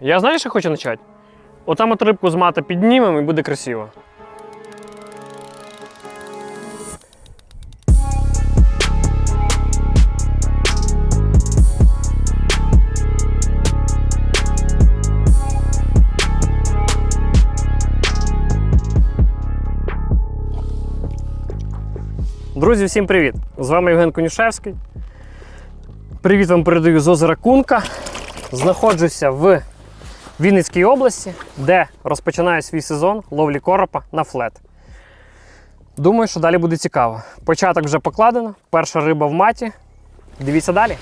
Я знаєш, що хочу почати? Отам от рибку з мата піднімемо і буде красиво. Друзі, всім привіт! З вами Євген Конюшевський. Привіт вам передаю з озера Кунка. Знаходжуся в Вінницькій області, де розпочинаю свій сезон ловлі коропа на флет. Думаю, що далі буде цікаво. Початок вже покладено, перша риба в маті. Дивіться далі.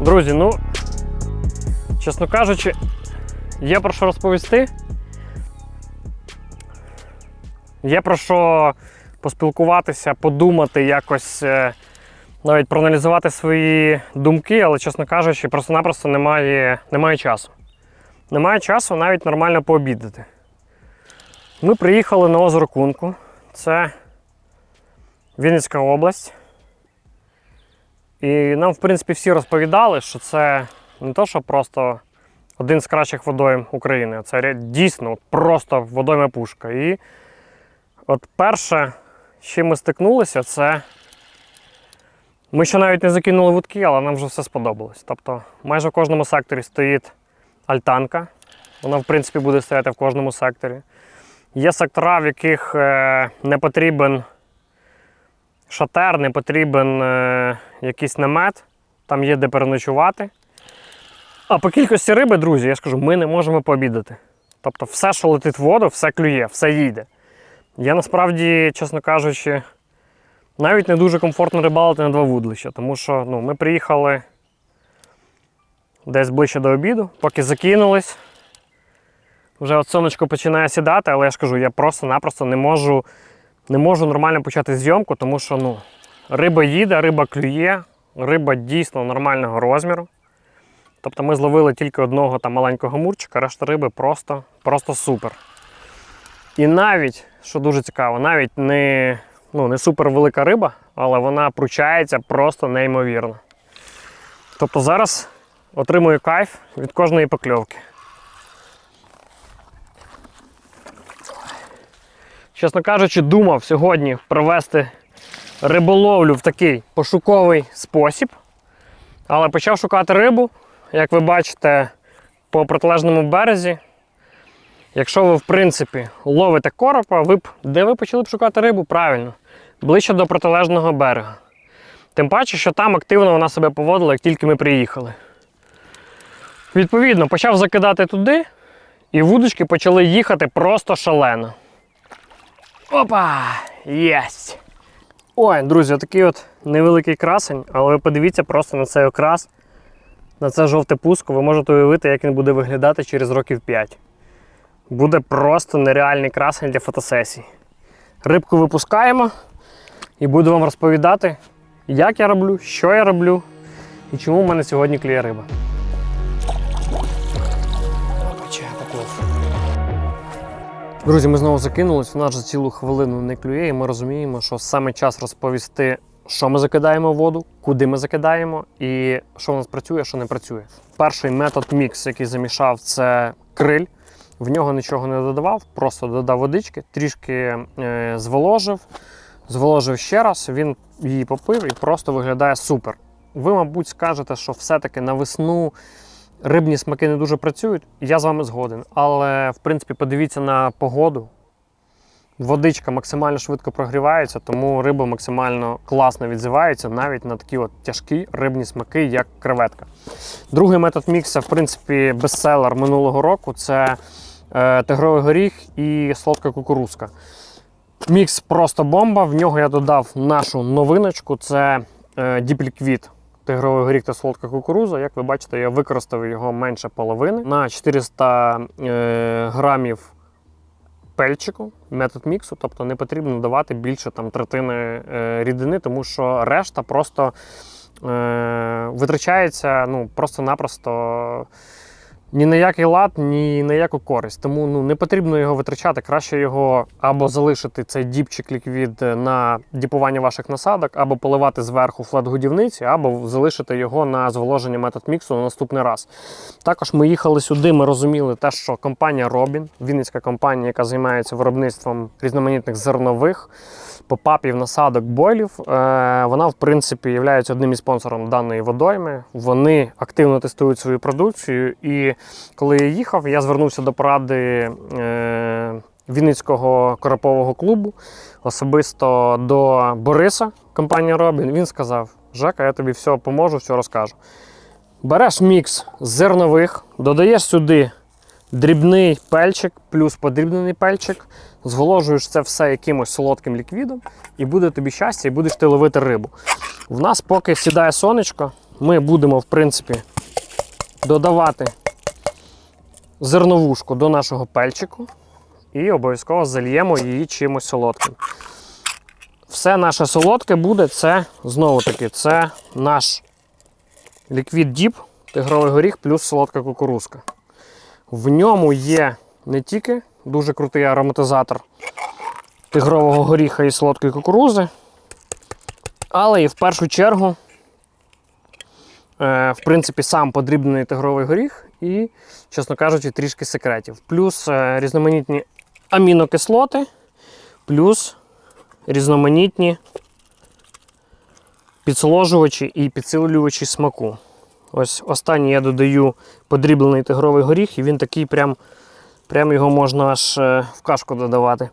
Друзі, ну, чесно кажучи, є про що розповісти. Є про що поспілкуватися, подумати, якось е, навіть проаналізувати свої думки, але, чесно кажучи, просто-напросто немає, немає часу. Немає часу навіть нормально пообідати. Ми приїхали на озеро Кунку. Це Вінницька область. І нам, в принципі, всі розповідали, що це не то, що просто один з кращих водойм України, а це дійсно просто водойма пушка. І от перше, з чим ми стикнулися, це ми ще навіть не закинули вудки, але нам вже все сподобалось. Тобто майже в кожному секторі стоїть альтанка. Вона, в принципі, буде стояти в кожному секторі. Є сектора, в яких е, не потрібен шатер, не потрібен е, якийсь намет, там є де переночувати. А по кількості риби, друзі, я скажу, ми не можемо пообідати. Тобто все, що летить в воду, все клює, все їде. Я насправді, чесно кажучи, навіть не дуже комфортно рибалити на два вудлища, тому що ну, ми приїхали десь ближче до обіду, поки закинулись. Вже от сонечко починає сідати, але я ж кажу, я просто-напросто не можу не можу нормально почати зйомку, тому що ну, риба їде, риба клює, риба дійсно нормального розміру. Тобто ми зловили тільки одного там маленького мурчика, решта риби просто, просто супер. І навіть, що дуже цікаво, навіть не, ну, не супер велика риба, але вона пручається просто неймовірно. Тобто зараз отримую кайф від кожної покльовки. Чесно кажучи, думав сьогодні провести риболовлю в такий пошуковий спосіб. Але почав шукати рибу, як ви бачите, по протилежному березі. Якщо ви, в принципі, ловите коропа, ви б де ви почали б шукати рибу? Правильно, ближче до протилежного берега. Тим паче, що там активно вона себе поводила, як тільки ми приїхали. Відповідно, почав закидати туди, і вудочки почали їхати просто шалено. Опа! Єсть! Ой, друзі, такий от невеликий красень, але ви подивіться просто на цей окрас, на це жовте пуско, ви можете уявити, як він буде виглядати через років 5. Буде просто нереальний красень для фотосесій. Рибку випускаємо і буду вам розповідати, як я роблю, що я роблю і чому в мене сьогодні кліє риба. Друзі, ми знову закинулись. У нас за цілу хвилину не клює, і ми розуміємо, що саме час розповісти, що ми закидаємо в воду, куди ми закидаємо і що у нас працює, що не працює. Перший метод мікс, який замішав, це криль. В нього нічого не додавав, просто додав водички, трішки е, зволожив, зволожив ще раз, він її попив і просто виглядає супер. Ви, мабуть, скажете, що все-таки на весну рибні смаки не дуже працюють, я з вами згоден. Але, в принципі, подивіться на погоду. Водичка максимально швидко прогрівається, тому риба максимально класно відзивається навіть на такі от тяжкі рибні смаки, як креветка. Другий метод мікса, в принципі, бестселер минулого року це е, тигровий горіх і солодка кукурузка. Мікс просто бомба. В нього я додав нашу новиночку: це е, Liquid тигровий горіх та солодка кукуруза. Як ви бачите, я використав його менше половини на 400 е, грамів пельчику, метод міксу, тобто не потрібно давати більше там, третини е, рідини, тому що решта просто е, витрачається ну, просто-напросто ні на який лад, ні на яку користь. Тому ну, не потрібно його витрачати. Краще його або залишити цей діпчик ліквід на діпування ваших насадок, або поливати зверху флет-годівниці, або залишити його на зволоження метод міксу на наступний раз. Також ми їхали сюди, ми розуміли те, що компанія Робін, вінницька компанія, яка займається виробництвом різноманітних зернових, попапів, насадок, бойлів, е, вона, в принципі, є одним із спонсором даної водойми. Вони активно тестують свою продукцію. І коли я їхав, я звернувся до поради е, Вінницького коропового клубу, особисто до Бориса, компанія Робін. Він сказав: Жека, я тобі все поможу, все розкажу. Береш мікс зернових, додаєш сюди дрібний пельчик, плюс подрібнений пельчик, зголожуєш це все якимось солодким ліквідом, і буде тобі щастя, і будеш ти ловити рибу. В нас, поки сідає сонечко, ми будемо, в принципі, додавати зерновушку до нашого пельчику і обов'язково зальємо її чимось солодким. Все наше солодке буде це знову таки це наш ліквід діп, тигровий горіх плюс солодка кукурузка. В ньому є не тільки дуже крутий ароматизатор тигрового горіха і солодкої кукурузи, але і в першу чергу, е, в принципі, сам подрібнений тигровий горіх і, чесно кажучи, трішки секретів. Плюс е, різноманітні амінокислоти, плюс різноманітні підсоложувачі і підсилювачі смаку. Ось останній я додаю подріблений тигровий горіх, і він такий прям, прям його можна аж е, в кашку додавати.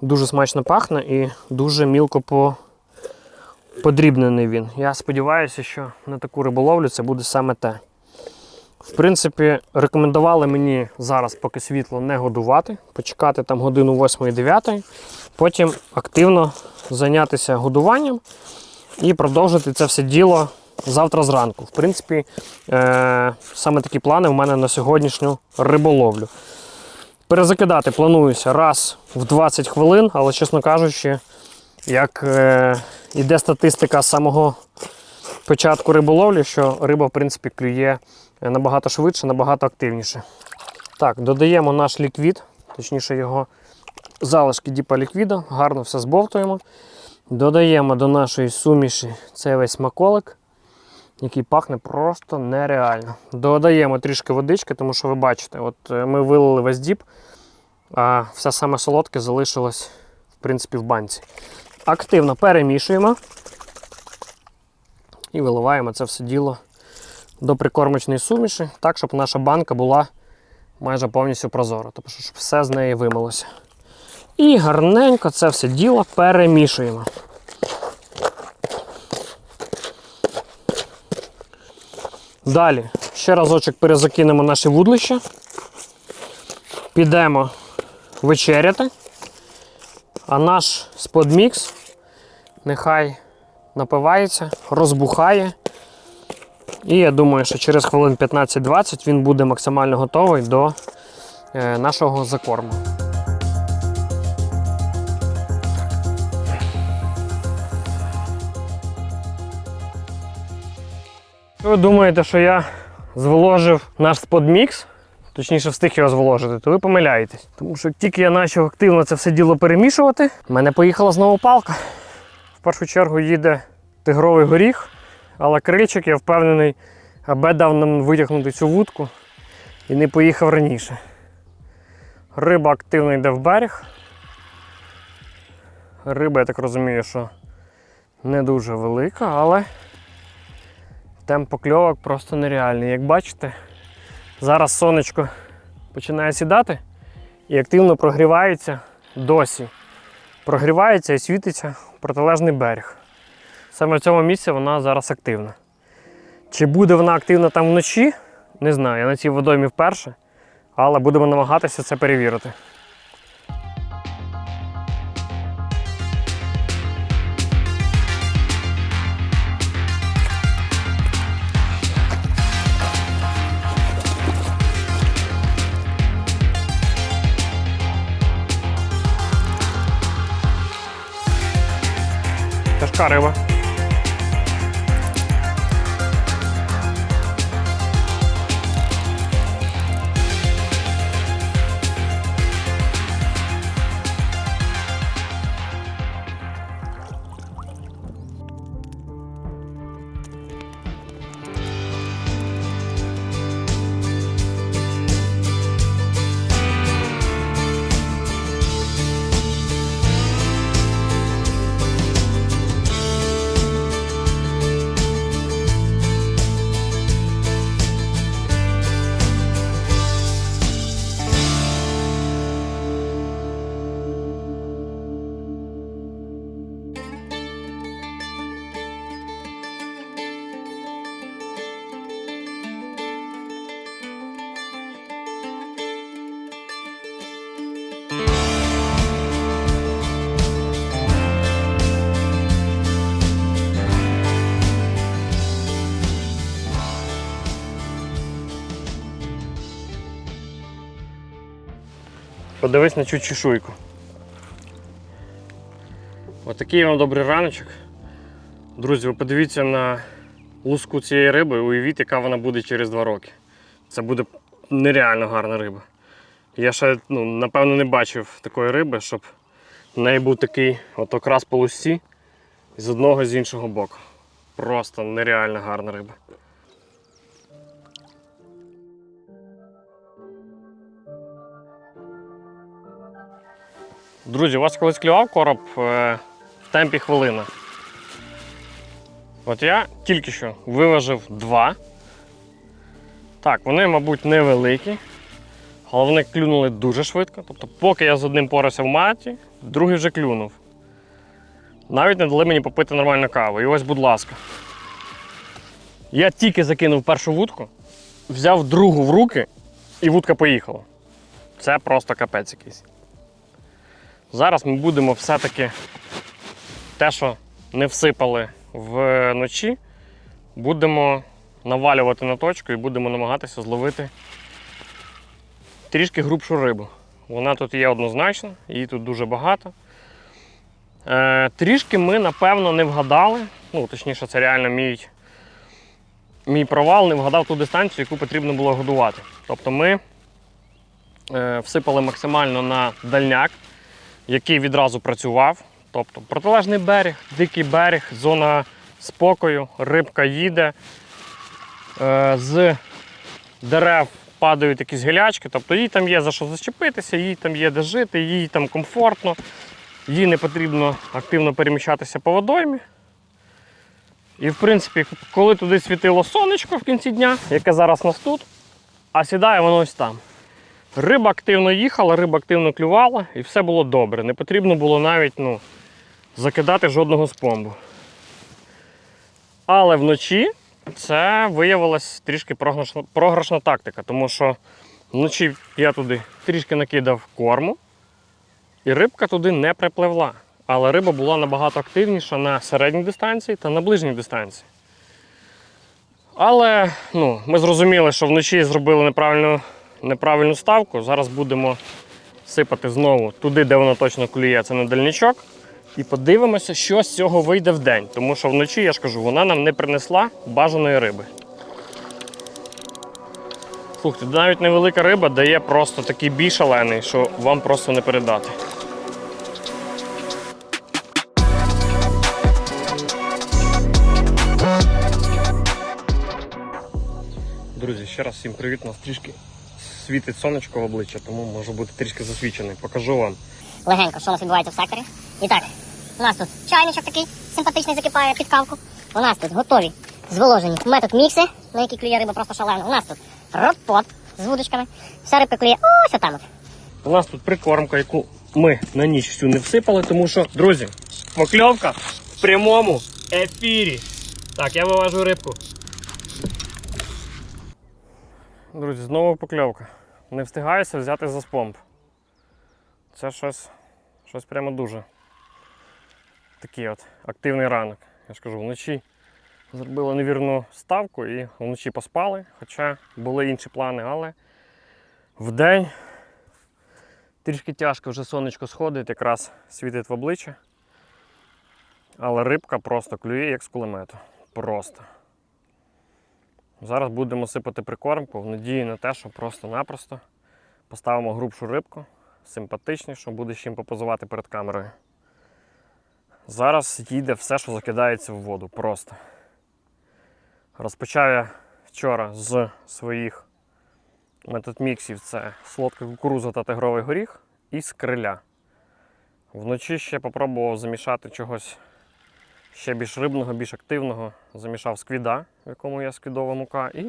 Дуже смачно пахне і дуже мілко по, подрібнений він. Я сподіваюся, що на таку риболовлю це буде саме те. В принципі, рекомендували мені зараз, поки світло не годувати, почекати там годину 8-9, потім активно зайнятися годуванням і продовжити це все діло завтра зранку. В принципі, е- саме такі плани у мене на сьогоднішню риболовлю. Перезакидати плануюся раз в 20 хвилин, але, чесно кажучи, як е- іде статистика з самого початку риболовлі, що риба, в принципі, клює набагато швидше, набагато активніше. Так, додаємо наш ліквід, точніше його залишки діпа ліквіда, гарно все збовтуємо. Додаємо до нашої суміші цей весь смаколик, який пахне просто нереально. Додаємо трішки водички, тому що ви бачите, от е, ми вилили весь діп, а все саме солодке залишилось в принципі, в банці. Активно перемішуємо і виливаємо це все діло до прикормочної суміші, так, щоб наша банка була майже повністю прозора, тобто, щоб все з неї вимилося. І гарненько це все діло перемішуємо. Далі ще разочок перезакинемо наші вудлища. Підемо вечеряти. А наш сподмікс нехай напивається, розбухає. І я думаю, що через хвилин 15-20 він буде максимально готовий до е, нашого закорму. Ви думаєте, що я зволожив наш сподмікс, точніше встиг його зволожити, то ви помиляєтесь. Тому що тільки я почав активно це все діло перемішувати, в мене поїхала знову палка. В першу чергу їде тигровий горіх, але крильчик, я впевнений, аби дав нам витягнути цю вудку і не поїхав раніше. Риба активно йде в берег. Риба, я так розумію, що не дуже велика, але темп покльовок просто нереальний. Як бачите, Зараз сонечко починає сідати і активно прогрівається досі. Прогрівається і світиться протилежний берег. Саме в цьому місці вона зараз активна. Чи буде вона активна там вночі? Не знаю. Я на цій водоймі вперше, але будемо намагатися це перевірити. Тяжка Подивись на цю чешуйку. Отакий вам добрий раночок. Друзі, ви подивіться на луску цієї риби, уявіть, яка вона буде через 2 роки. Це буде нереально гарна риба. Я ще, ну, напевно, не бачив такої риби, щоб в неї був такий от окрас по лусці з одного і з іншого боку. Просто нереально гарна риба. Друзі, у вас колись клював короб е, в темпі хвилина. От я тільки що виважив два. Так, вони, мабуть, невеликі, але вони клюнули дуже швидко. Тобто, поки я з одним порався в маті, другий вже клюнув. Навіть не дали мені попити нормальну каву. І ось, будь ласка. Я тільки закинув першу вудку, взяв другу в руки, і вудка поїхала. Це просто капець якийсь. Зараз ми будемо все-таки те, що не всипали вночі, будемо навалювати на точку і будемо намагатися зловити трішки грубшу рибу. Вона тут є однозначно, її тут дуже багато. Е, трішки ми, напевно, не вгадали, ну, точніше, це реально мій, мій провал, не вгадав ту дистанцію, яку потрібно було годувати. Тобто ми е, всипали максимально на дальняк який відразу працював. Тобто протилежний берег, дикий берег, зона спокою, рибка їде. Е, З дерев падають якісь гілячки, тобто їй там є за що зачепитися, їй там є де жити, їй там комфортно, їй не потрібно активно переміщатися по водоймі. І в принципі, коли туди світило сонечко в кінці дня, яке зараз нас тут, а сідає воно ось там. Риба активно їхала, риба активно клювала і все було добре. Не потрібно було навіть ну, закидати жодного спомбу. Але вночі це виявилась трішки програшна, програшна тактика, тому що вночі я туди трішки накидав корму, і рибка туди не припливла. Але риба була набагато активніша на середній дистанції та на ближній дистанції. Але ну, ми зрозуміли, що вночі зробили неправильну неправильну ставку. Зараз будемо сипати знову туди, де воно точно клює, це на дальничок. І подивимося, що з цього вийде в день. Тому що вночі, я ж кажу, вона нам не принесла бажаної риби. Слухайте, навіть невелика риба дає просто такий бій шалений, що вам просто не передати. Друзі, ще раз всім привіт. Нас трішки світить сонечко в обличчя, тому можу бути трішки засвічений. Покажу вам. легенько, що у нас відбувається в секторі. І так, у нас тут чайничок такий симпатичний закипає під кавку. У нас тут готові зволожені метод мікси, на які клює риба просто шалено. У нас тут ропот, з вудочками. Вся рибка клює ось отам от. У нас тут прикормка, яку ми на ніч всю не всипали, тому що, друзі, покльовка в прямому ефірі. Так, я виважу рибку. Друзі, знову покльовка. Не встигаюся взяти за спомп. Це щось, щось прямо дуже. Такий от активний ранок. Я ж кажу, вночі зробили невірну ставку і вночі поспали, хоча були інші плани, але вдень Трішки тяжко вже сонечко сходить, якраз світить в обличчя. Але рибка просто клює, як з кулемету. Просто. Зараз будемо сипати прикормку в надії на те, що просто-напросто поставимо грубшу рибку, симпатичнішу, буде з чим попозувати перед камерою. Зараз їде все, що закидається в воду. Просто. Розпочав я вчора з своїх Метод міксів це солодка кукуруза та тигровий горіх і скриля. Вночі ще попробував замішати чогось ще більш рибного, більш активного. Замішав сквіда, в якому є сквідова мука. І,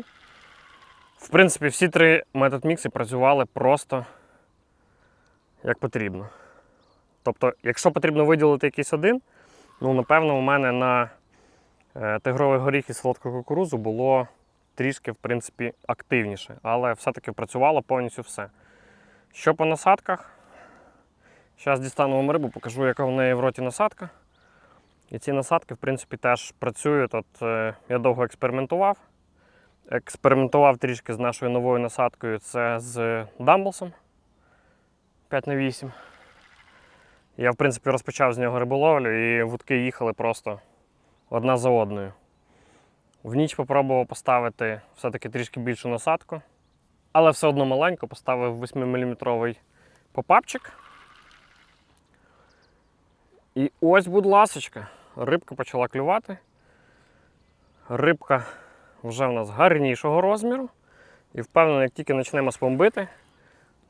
в принципі, всі три метод мікси працювали просто як потрібно. Тобто, якщо потрібно виділити якийсь один, ну, напевно, у мене на е, тигровий горіх і солодку кукурузу було трішки, в принципі, активніше, але все-таки працювало повністю все. Що по насадках? Зараз дістану вам рибу, покажу, яка в неї в роті насадка. І ці насадки, в принципі, теж працюють. От, е, я довго експериментував. Експериментував трішки з нашою новою насадкою, це з Дамблсом 5х8. Я, в принципі, розпочав з нього риболовлю і вудки їхали просто одна за одною. В ніч попробував поставити все-таки трішки більшу насадку, але все одно маленько поставив 8-мм попапчик. І ось, будь ласочка, рибка почала клювати. Рибка вже в нас гарнішого розміру. І впевнений, як тільки почнемо спомбити,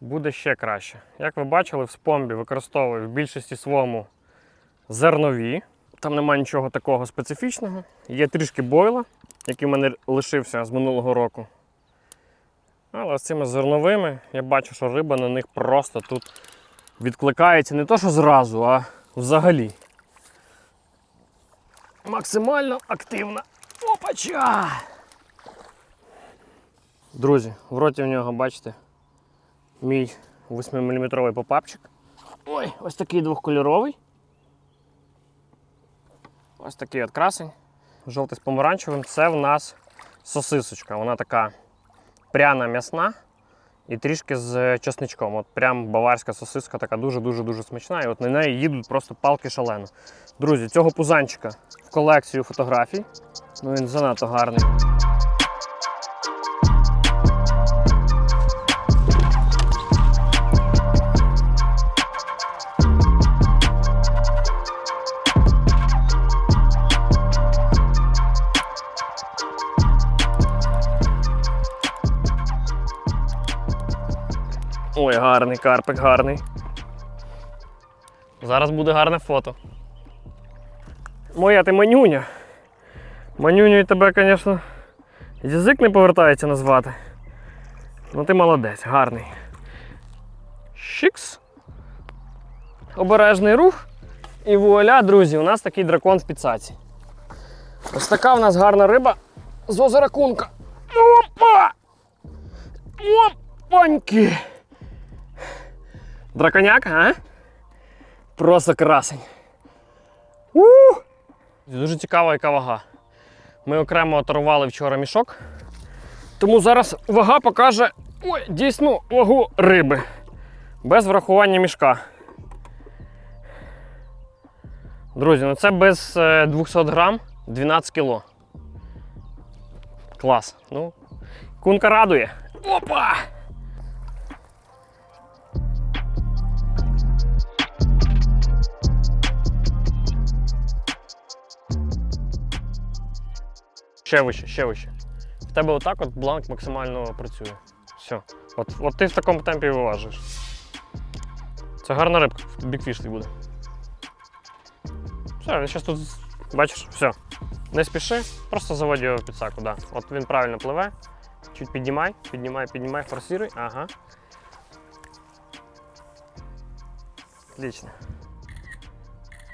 буде ще краще. Як ви бачили, в спомбі використовую в більшості своєму зернові. Там немає нічого такого специфічного. Є трішки бойла, який в мене лишився з минулого року. Але з цими зерновими я бачу, що риба на них просто тут відкликається не то, що зразу, а взагалі. Максимально активна. Опача! Друзі, в роті в нього, бачите, мій 8-мм попапчик. Ой, ось такий двохкольоровий. Ось такий от красень. Жовтий з помаранчевим. Це в нас сосисочка. Вона така пряна м'ясна і трішки з чесничком. От прям баварська сосиска, така дуже-дуже дуже смачна. І от на неї їдуть просто палки шалено. Друзі, цього пузанчика в колекцію фотографій. Ну він занадто гарний. Гарний карпик, гарний. Зараз буде гарне фото. Моя ти манюня. Манюню тебе, звісно, язик не повертається назвати. Ну ти молодець, гарний. Шикс. Обережний рух. І вуаля, друзі, у нас такий дракон в піцаці. Ось така в нас гарна риба з озера Кунка. Опа! Опаньки! Драконяка, а? Просто красень. У! Дуже цікава, яка вага. Ми окремо оторвали вчора мішок. Тому зараз вага покаже ой, дійсну вагу риби. Без врахування мішка. Друзі, ну це без е, 200 грам 12 кіло. Клас. Ну, кунка радує. Опа! Ще вище, ще вище. В тебе отак от бланк максимально працює. Все. От, от ти в такому темпі виважуєш. Це гарна рибка, бікфіш твій буде. Все, він зараз тут, бачиш, все. Не спіши, просто заводь його в підсаку, да. От він правильно пливе, Чуть піднімай, піднімай, піднімай, форсируй. Ага. Отлично.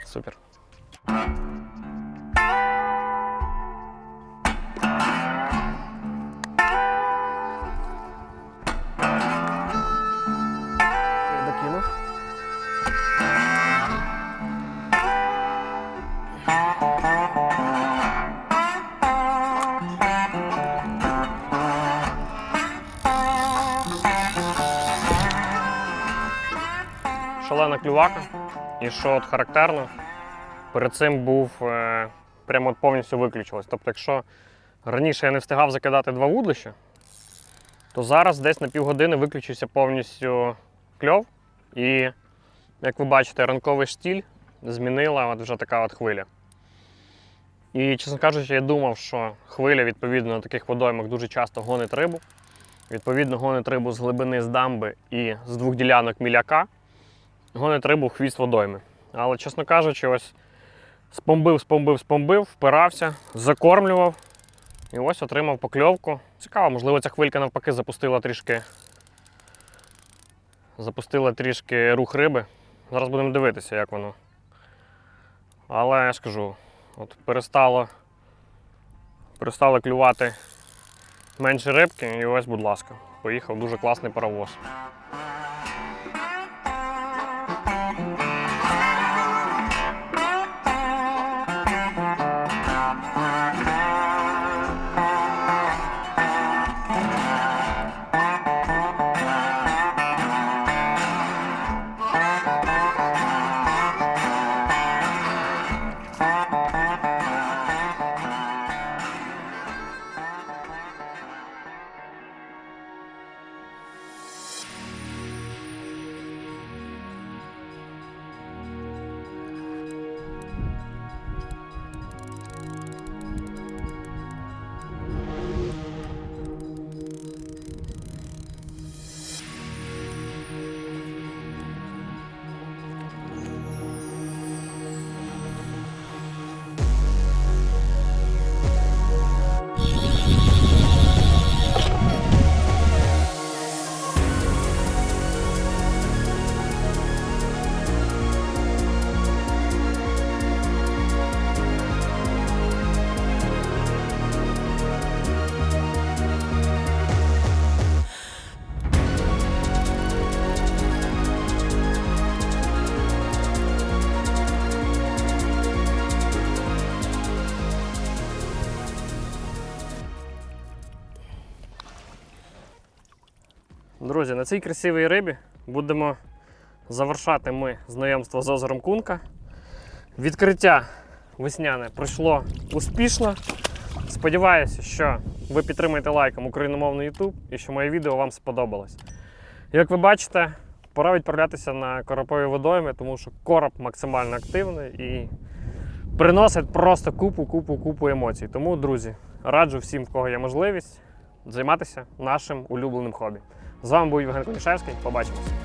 Супер. Клювака. І що от характерно, перед цим був е, прямо от повністю виключилось. Тобто, якщо раніше я не встигав закидати два вудлища, то зараз десь на півгодини виключився повністю кльов. І, як ви бачите, ранковий штіль змінила от вже така от хвиля. І, чесно кажучи, я думав, що хвиля, відповідно, на таких водоймах дуже часто гонить рибу. Відповідно, гонить рибу з глибини з дамби і з двох ділянок міляка. Гонить рибу в хвіст водойми. Але, чесно кажучи, ось спомбив, спомбив, спомбив, впирався, закормлював. І ось отримав покльовку. Цікаво, можливо, ця хвилька навпаки запустила трішки. Запустила трішки рух риби. Зараз будемо дивитися, як воно. Але я ж кажу, от перестало, перестало клювати менше рибки, і ось, будь ласка, поїхав дуже класний паровоз. На цій красивій рибі будемо завершати ми знайомство з озером Кунка. Відкриття весняне пройшло успішно. Сподіваюся, що ви підтримаєте лайком україномовний YouTube і що моє відео вам сподобалось. Як ви бачите, пора відправлятися на коропові водойми, тому що короб максимально активний і приносить просто купу, купу, купу емоцій. Тому, друзі, раджу всім, в кого є можливість, займатися нашим улюбленим хобі. З вами був Євген Конішевський. Побачимось.